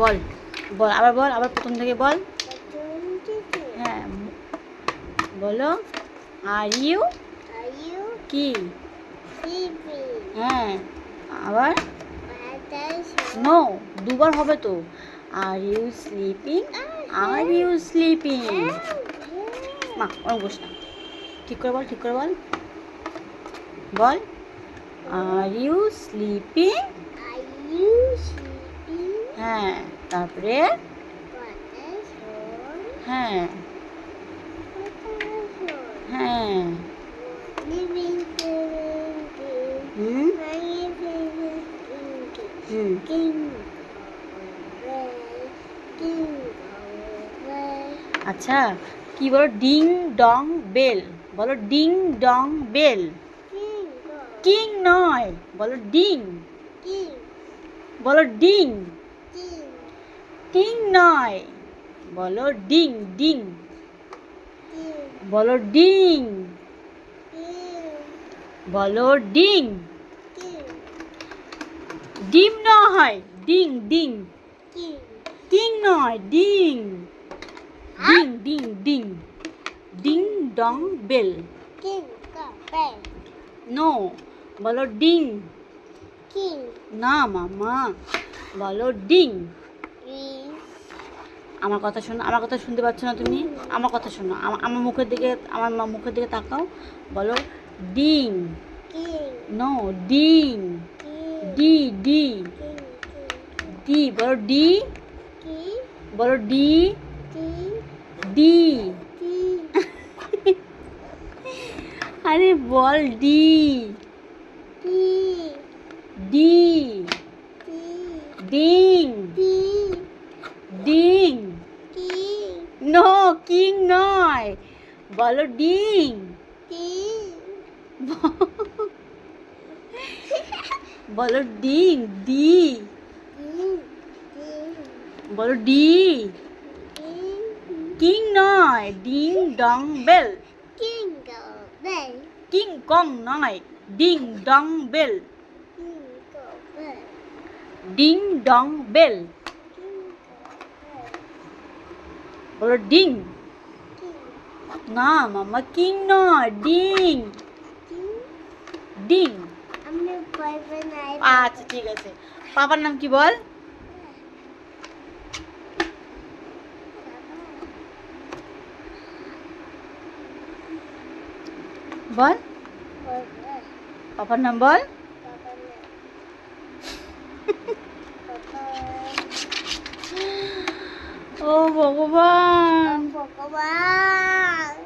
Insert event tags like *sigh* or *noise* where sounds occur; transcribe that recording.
বল বল, আবার বল, আবার প্রথম থেকে বল। হ্যাঁ বলো আর ইউ কি? হ্যাঁ আবার? নো দুবার হবে তো। Are you sleeping are you sleeping মা ওরকম বস না। ঠিক করে বল, ঠিক করে বল। বল। Are you sleeping are you হ্যাঁ তারপরে? হ্যাঁ। হ্যাঁ। আচ্ছা কি বলো? Ding dong bell. বলো ডিং ডং বেল। কিং নয়। বলো ডিং। বলো ডিং। টিং নয়। বলো ডিং ডিং। বলো ডিং। বলো ডিং। ডিম নয় ডিং ডিং। টিং নয় ding. Ding ding ding. Ding dong bell. No. বলো ডিং। না মামা। বলো ডিং। আমার কথা শোনো আমার কথা শুনতে পাচ্ছ না তুমি? আমার কথা শোনো আমা- আমার মুখের দিকে আমার মুখের দিকে তাকাও। বলো ডিং। No ding. ডি। ডি ডি। বলো ডি। বলো ডি। ডি। আরে বল ডি। ডি। ডিং ডিং নো কিং নয় বলো ডিং বলো ডিং ডি বলো ডি কিং নয় ding dong bell king kong নয় ding dong bell ding dong bell বলো ডিং না মামা কিং নয় ডিং ডিং আচ্ছা ঠিক আছে। পাপার নাম কি বল? বল। পাপার নাম বল। *laughs* ও ভগবান। ভগবান।